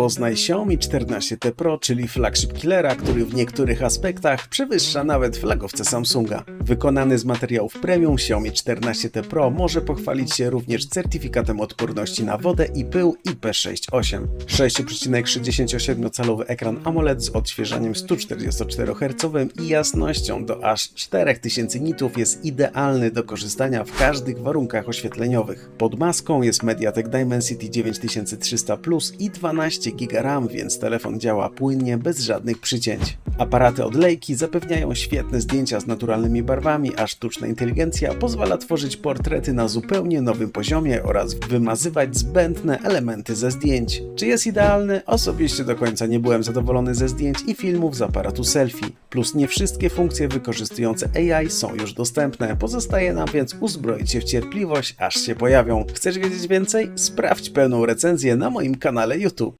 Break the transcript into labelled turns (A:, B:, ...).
A: Poznaj Xiaomi 14T Pro, czyli flagship killera, który w niektórych aspektach przewyższa nawet flagowce Samsunga. Wykonany z materiałów premium, Xiaomi 14T Pro może pochwalić się również certyfikatem odporności na wodę i pył IP68. 6,67-calowy ekran AMOLED z odświeżaniem 144 Hz i jasnością do aż 4000 nitów jest idealny do korzystania w każdych warunkach oświetleniowych. Pod maską jest MediaTek Dimensity 9300 Plus i 12 GB RAM, więc telefon działa płynnie, bez żadnych przycięć. Aparaty od Leica zapewniają świetne zdjęcia z naturalnymi barwami, a sztuczna inteligencja pozwala tworzyć portrety na zupełnie nowym poziomie oraz wymazywać zbędne elementy ze zdjęć. Czy jest idealny? Osobiście do końca nie byłem zadowolony ze zdjęć i filmów z aparatu selfie. Plus nie wszystkie funkcje wykorzystujące AI są już dostępne. Pozostaje nam więc uzbroić się w cierpliwość, aż się pojawią. Chcesz wiedzieć więcej? Sprawdź pełną recenzję na moim kanale YouTube.